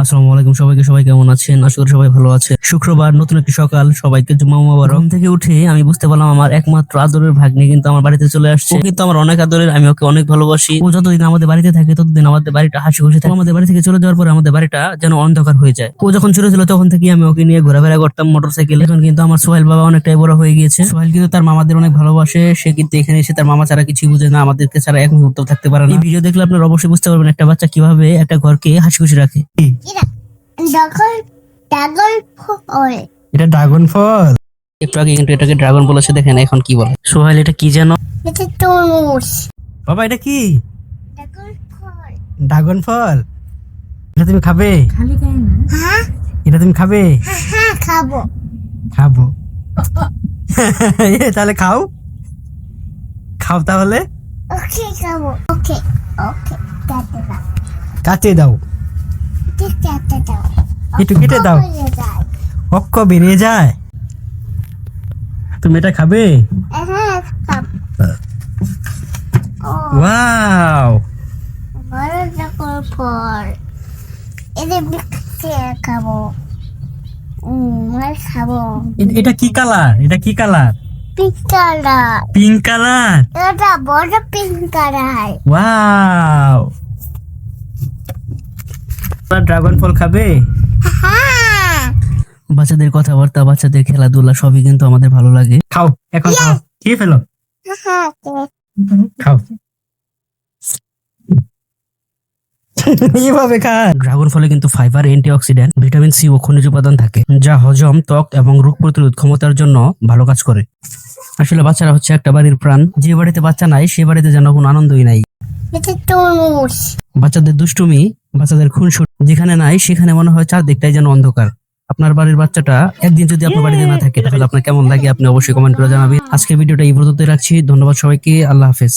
আসসালামু আলাইকুম সবাইকে, সবাই কেমন আছেন? আশা করি সবাই ভালো আছে শুক্রবার, নতুন একটি সকাল, সবাইকে জুম্মা মুবারক। ঘুম থেকে উঠে আমি বুঝতে পারলাম আমার একমাত্র আদরের ভাগ্নি কিন্তু আমার বাড়িতে চলে আসছে। কিন্তু আমার অনেক আদরের, আমি ওকে অনেক ভালোবাসি। ও যতদিন আমাদের বাড়িতে থাকে, ততদিন আমাদের বাড়িটা হাসি খুশি থাকে। আমাদের বাড়ি থেকে চলে যাওয়ার পর আমাদের বাড়িটা যেন অন্ধকার হয়ে যায়। ও যখন ছোট ছিল তখন থেকে আমি ওকে নিয়ে ঘোরাফেরা করতাম মোটরসাইকেল। এখন কিন্তু আমার সোহেল বাবা অনেকটাই বড় হয়ে গিয়েছে। সোহেল কিন্তু তার মামাদের অনেক ভালোবাসে। সে কিন্তু এখানে এসে তার মামা ছাড়া কিছুই বুঝে না, আমাদেরকে ছাড়া এক মুহূর্ত থাকতে পারে না। এই ভিডিও দেখলে আপনারা অবশ্যই বুঝতে পারবেন একটা বাচ্চা কীভাবে একটা ঘরকে হাসি খুশি রাখে। ডগল ফল। এটা ড্রাগন ফল। একটু আগে কিন্তু এটাকে ড্রাগন বলেছে দেখেন এখন কি বলে। সোহেল এটা কি যেন? এটা তরমুজ। বাবা এটা কি? ফল। ড্রাগন ফল? এটা তুমি খাবে? হ্যাঁ? এটা তুমি খাবে? হ্যাঁ হ্যাঁ খাব। খাব। তাহলে খাও। খাও তাহলে। ওকে খাব। ওকে ওকে কেটে দাও কেটে দাও। একটু কেটে দাও। অক্ষ বেরিয়ে যায়। তুমি এটা খাবে? ওয়াও। এটা কি কালার? এটা কি কালার? পিঙ্কালা pink colour. এটা বড় পিঙ্কালা ওয়াও ড্রাগন ফল খাবে? বাচ্চাদের কথাবার্তা বাচ্চাদের খেলাধুলা সবই কিন্তু আমাদের ভালো লাগে। খাও এখন খাও খেয়ে ফেলো। খাও। এইভাবে খা ড্রাগন ফলে কিন্তু ফাইবার অ্যান্টিঅক্সিডেন্ট ভিটামিন সি ও খনিজ উপাদান থাকে যা হজম ত্বক এবং রোগ প্রতিরোধ ক্ষমতার জন্য ভালো কাজ করে। আসলে বাচ্চারা হচ্ছে একটা বাড়ির প্রাণ। যে বাড়িতে বাচ্চা নাই সে বাড়িতে যেন কোনো আনন্দই নাই। বাচ্চাদের দুষ্টুমি বাচ্চাদের খুনসুট যেখানে নাই, সেখানে মনে হয় চারদিকটাই যেন অন্ধকার। আপনার বাড়ির বাচ্চাটা একদিন যদি আপনার বাড়িতে না থাকে, তাহলে আপনার কেমন লাগে? আপনি অবশ্যই কমেন্ট করে জানাবেন। আজকের ভিডিওটা এই পর্যন্ত রাখছি। ধন্যবাদ সবাইকে। আল্লাহ হাফেজ।